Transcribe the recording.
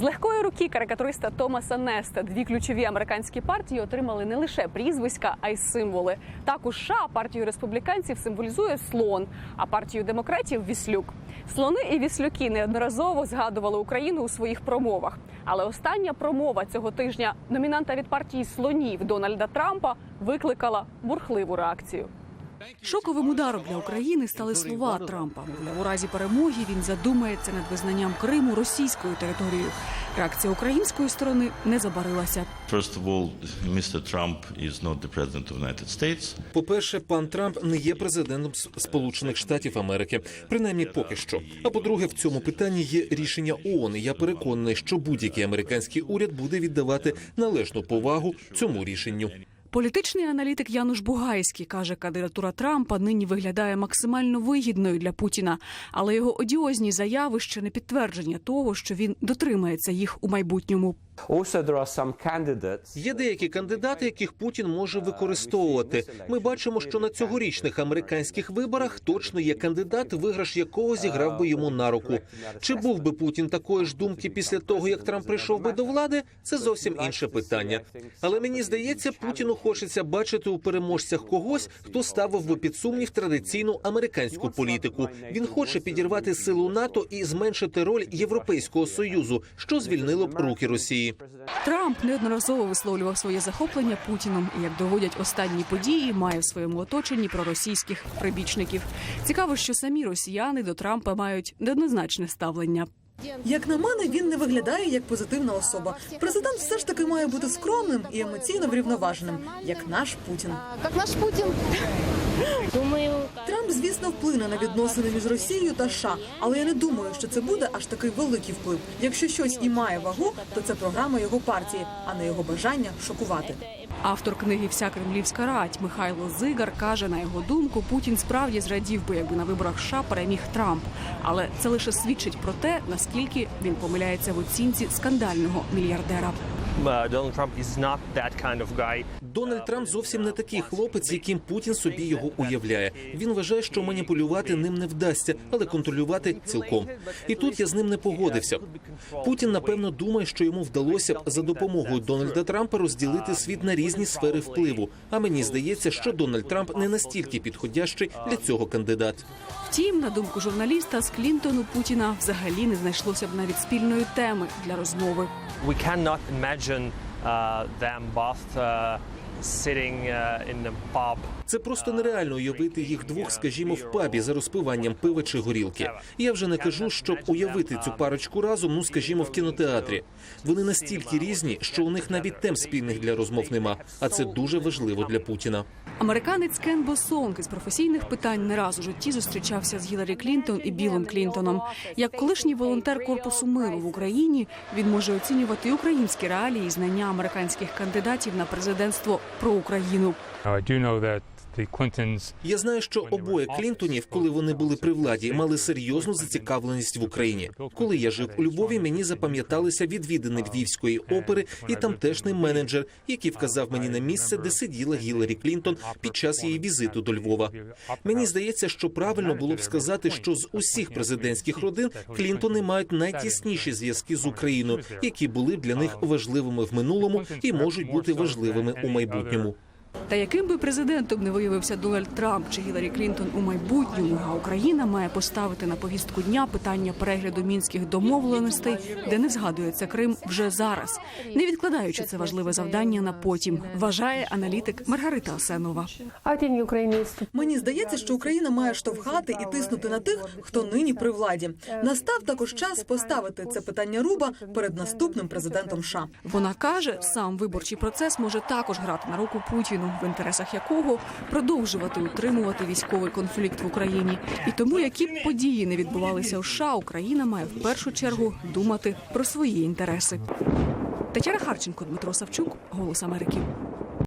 З легкої руки карикатуриста Томаса Неста дві ключові американські партії отримали не лише прізвиська, а й символи. Так у США партію республіканців символізує слон, а партію демократів віслюк. Слони і віслюки неодноразово згадували Україну у своїх промовах. Але остання промова цього тижня номінанта від партії слонів Дональда Трампа викликала бурхливу реакцію. Шоковим ударом для України стали слова Трампа. Мовляв, у разі перемоги він задумається над визнанням Криму російською територією. Реакція української сторони не забарилася. First of all, Mr. Trump is not the president of the United States. По-перше, пан Трамп не є президентом Сполучених Штатів Америки, принаймні поки що. А по-друге, в цьому питанні є рішення ООН. і Я переконаний, що будь-який американський уряд буде віддавати належну повагу цьому рішенню. Політичний аналітик Януш Бугайський каже, кандидатура Трампа нині виглядає максимально вигідною для Путіна, але його одіозні заяви ще не підтвердження того, що він дотримається їх у майбутньому. Є деякі кандидати, яких Путін може використовувати. Ми бачимо, що на цьогорічних американських виборах точно є кандидат, виграш якого зіграв би йому на руку. Чи був би Путін такої ж думки після того, як Трамп прийшов би до влади? Це зовсім інше питання. Але мені здається, Путіну хочеться бачити у переможцях когось, хто ставив би під сумнів традиційну американську політику. Він хоче підірвати силу НАТО і зменшити роль Європейського союзу, що звільнило б руки Росії. Трамп неодноразово висловлював своє захоплення Путіном і, як доводять останні події, має в своєму оточенні проросійських прибічників. Цікаво, що самі росіяни до Трампа мають неоднозначне ставлення. Як на мене, він не виглядає як позитивна особа. Президент все ж таки має бути скромним і емоційно врівноваженим, як наш Путін. Как наш Путин. Думаю, Трамп, звісно, вплине на відносини між Росією та США, але я не думаю, що це буде аж такий великий вплив. Якщо щось і має вагу, то це програма його партії, а не його бажання шокувати. Автор книги Вся кремлівська рать Михайло Зигар каже, на його думку, Путін справді зрадів би, якби на виборах США переміг Трамп. Але це лише свідчить про те, наскільки він помиляється в оцінці скандального мільярдера. Donald Trump is not that kind of guy. Дональд Трамп зовсім не такий хлопець, яким Путін собі його уявляє. Він вважає, що маніпулювати ним не вдасться, але контролювати цілком. І тут я з ним не погодився. Путін напевно думає, що йому вдалося б за допомогою Дональда Трампа розділити світ на різні сфери впливу. А мені здається, що Дональд Трамп не настільки підходящий для цього кандидат. Втім, на думку журналіста, з Клінтону Путіна взагалі не знайшлося б навіть спільної теми для розмови. We cannot imagine region uh, than both uh, uh, sitting in a pub. Це просто нереально уявити їх двох, скажімо, в пабі за розпиванням пива чи горілки. Я вже не кажу, щоб уявити цю парочку разом, ну скажімо, в кінотеатрі. Вони настільки різні, що у них навіть тем спільних для розмов нема. А це дуже важливо для Путіна. Американець Кен Босонг із професійних питань не раз у житті зустрічався з Гіларі Клінтон і Білом Клінтоном. Як колишній волонтер корпусу миру в Україні, він може оцінювати українські реалії і знання американських кандидатів на президентство про Україну. Я знаю, що обоє Клінтонів, коли вони були при владі, мали серйозну зацікавленість в Україні. Коли я жив у Львові, мені запам'яталися відвідини Львівської опери і тамтешній менеджер, який вказав мені на місце, де сиділа Гіларі Клінтон під час її візиту до Львова. Мені здається, що правильно було б сказати, що з усіх президентських родин Клінтони мають найтісніші зв'язки з Україною, які були для них важливими в минулому і можуть бути важливими у майбутньому. Та яким би президентом не виявився Дональд Трамп чи Гіларі Клінтон у майбутньому, а Україна має поставити на повістку дня питання перегляду мінських домовленостей, де не згадується Крим вже зараз, не відкладаючи це важливе завдання на потім, вважає аналітик Маргарита Асенова. Мені здається, що Україна має штовхати і тиснути на тих, хто нині при владі. Настав також час поставити це питання руба перед наступним президентом США. Вона каже, сам виборчий процес може також грати на руку Путіну, в інтересах якого продовжувати утримувати військовий конфлікт в Україні. І тому, які б події не відбувалися у США, Україна має в першу чергу думати про свої інтереси. Тетяна Харченко, Дмитро Савчук, Голос Америки.